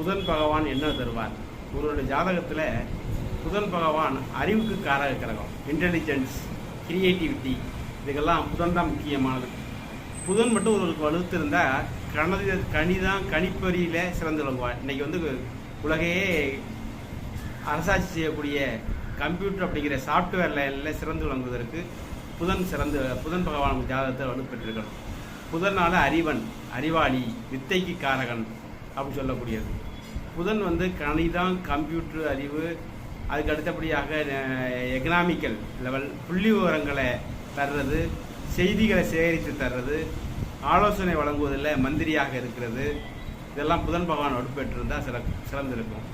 புதன் பகவான் என்ன தருவார்? உங்களுடைய ஜாதகத்தில் புதன் பகவான் அறிவுக்கு காரக கிரகம் இன்டெலிஜென்ஸ் கிரியேட்டிவிட்டி இதுக்கெல்லாம் புதன் தான் முக்கியமானது. புதன் மட்டும் ஒருவருக்கு வலுத்திருந்தால் கணித கணிதம் கணிப்பொறியில் சிறந்து விளங்குவார். இன்றைக்கி வந்து உலகையே அரசாட்சி செய்யக்கூடிய கம்ப்யூட்டர் அப்படிங்கிற சாஃப்ட்வேர் லைனில் சிறந்து விளங்குவதற்கு புதன் சிறந்து புதன் பகவான் ஜாதகத்தை வலுப்பெற்றிருக்கணும். புதனால் அறிவன் அறிவாளி வித்தைக்கு காரகன் அப்படின்னு சொல்லக்கூடியது. புதன் வந்து கணிதம் கம்ப்யூட்டர் அறிவு அதுக்கு அடுத்தபடியாக எக்கனாமிக்கல் லெவல் புள்ளி விவரங்களை தர்றது செய்திகளை சேகரித்து தர்றது ஆலோசனை வழங்குவதில் மந்திரியாக இருக்கிறது. இதெல்லாம் புதன் பகவான் வலுப்பெற்றிருந்தால் சில சிறந்திருக்கும்.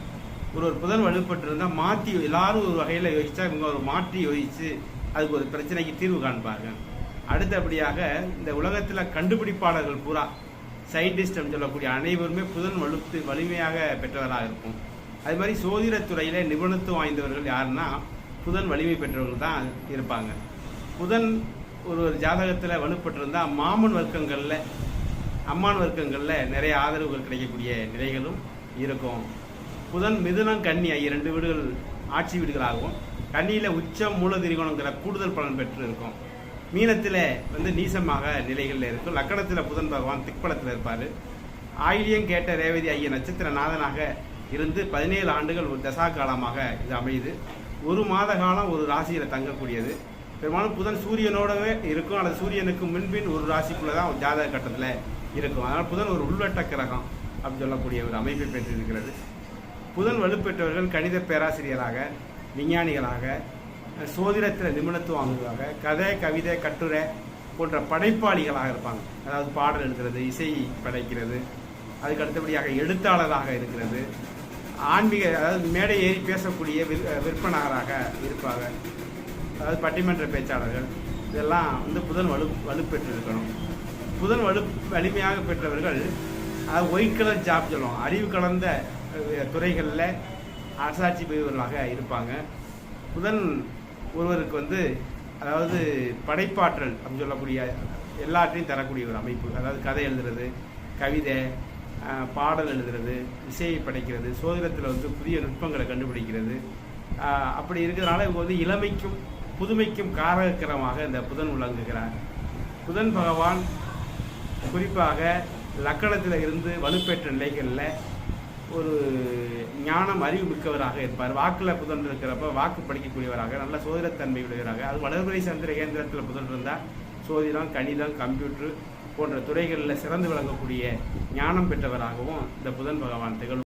ஒரு ஒரு புதன் வலுப்பெற்றிருந்தால் மாற்றி எல்லாரும் ஒரு வகையில் யோசித்தா இவங்க ஒரு மாற்றி யோசித்து அதுக்கு ஒரு பிரச்சனைக்கு தீர்வு காண்பாங்க அடுத்தபடியாக இந்த உலகத்தில் கண்டுபிடிப்பாளர்கள் பூரா சயின்டிஸ்ட் சொல்லக்கூடிய அனைவருமே புதன் வலுத்து வலிமையாக பெற்றவராக இருக்கும். அது மாதிரி சோதிடத்துறையில நிபுணத்துவம் வாய்ந்தவர்கள் யாருன்னா புதன் வலிமை பெற்றவர்கள் தான் இருப்பாங்க. புதன் ஒரு ஒரு ஜாதகத்தில் வலுப்பட்டிருந்தால் மாமன் வர்க்கங்களில் அம்மான் வர்க்கங்களில் நிறைய ஆதரவுகள் கிடைக்கக்கூடிய நிலைகளும் இருக்கும். புதன் மிதுனம் கன்னி ஆகிய ரெண்டு வீடுகள் ஆட்சி வீடுகளாகவும் கன்னியில் உச்சம் மூல திரிகோணங்கிற கூடுதல் பலன் பெற்று இருக்கும் மீனத்தில் வந்து நீசமாக நிலைகளில் இருக்கும். லக்கணத்தில் புதன் பகவான் திக்பலத்தில் இருப்பார். ஆயிலியம் கேட்ட ரேவதி ஐய நட்சத்திர நாதனாக இருந்து பதினேழு ஆண்டுகள் ஒரு தசா காலமாக இது அமையுது. ஒரு மாத காலம் ஒரு ராசியில் தங்கக்கூடியது. பெரும்பாலும் புதன் சூரியனோடவே இருக்கும். அல்லது சூரியனுக்கு முன்பின் ஒரு ராசிக்குள்ளே தான் ஜாதக கட்டத்தில் இருக்கும். அதனால் புதன் ஒரு உள்வட்ட கிரகம் அப்படின்னு சொல்லக்கூடிய ஒரு அமைப்பை பெற்றிருக்கிறது. புதன் வலுப்பெற்றவர்கள் கணித பேராசிரியராக விஞ்ஞானிகளாக சோதிடத்தில் நிபுணத்துவம் கதை கவிதை கட்டுரை போன்ற படைப்பாளிகளாக இருப்பாங்க. அதாவது பாடல் எழுதுறது இசை படைக்கிறது அதுக்கு அடுத்தபடியாக எழுத்தாளராக இருக்கிறது ஆன்மீக அதாவது மேடை ஏறி பேசக்கூடிய விற் விற்பனராக இருப்பாங்க. அதாவது பட்டிமன்ற பேச்சாளர்கள் இதெல்லாம் வந்து புதன் வலு வலுப்பெற்றிருக்கணும். புதன் வலு வலிமையாக பெற்றவர்கள் அதாவது ஒயிட் கலர் ஜாப் சொல்லுவோம் அறிவு கலந்த துறைகளில் அரசாட்சி பெறுவர்களாக இருப்பாங்க. புதன் ஒருவருக்கு வந்து அதாவது படைப்பாற்றல் அப்படின்னு சொல்லக்கூடிய எல்லாத்தையும் தரக்கூடிய ஒரு அமைப்பு. அதாவது கதை எழுதுறது கவிதை பாடல் எழுதுறது இசையை படைக்கிறது சோதனத்தில் வந்து புதிய நுட்பங்களை கண்டுபிடிக்கிறது. அப்படி இருக்கிறதுனால இவங்க வந்து இளமைக்கும் புதுமைக்கும் காரகரமாக இந்த புதன் விளங்குகிறார். புதன் பகவான் குறிப்பாக லக்கணத்தில் இருந்து வலுப்பெற்ற நிலைகளில் ஒரு ஞானம் அறிவு மிக்கவராக இருப்பார். வாக்கில் புதன் இருக்கிறப்ப வாக்கு படிக்கக்கூடியவராக நல்ல சோதிடத்தன்மை உடையவராக. அது வளர்முறை சந்திர கேந்திரத்தில் புதன் இருந்தால் சோதிடம் கணிதம் கம்ப்யூட்டர் போன்ற துறைகளில் சிறந்து விளங்கக்கூடிய ஞானம் பெற்றவராகவும் இந்த புதன் பகவான் திகழும்.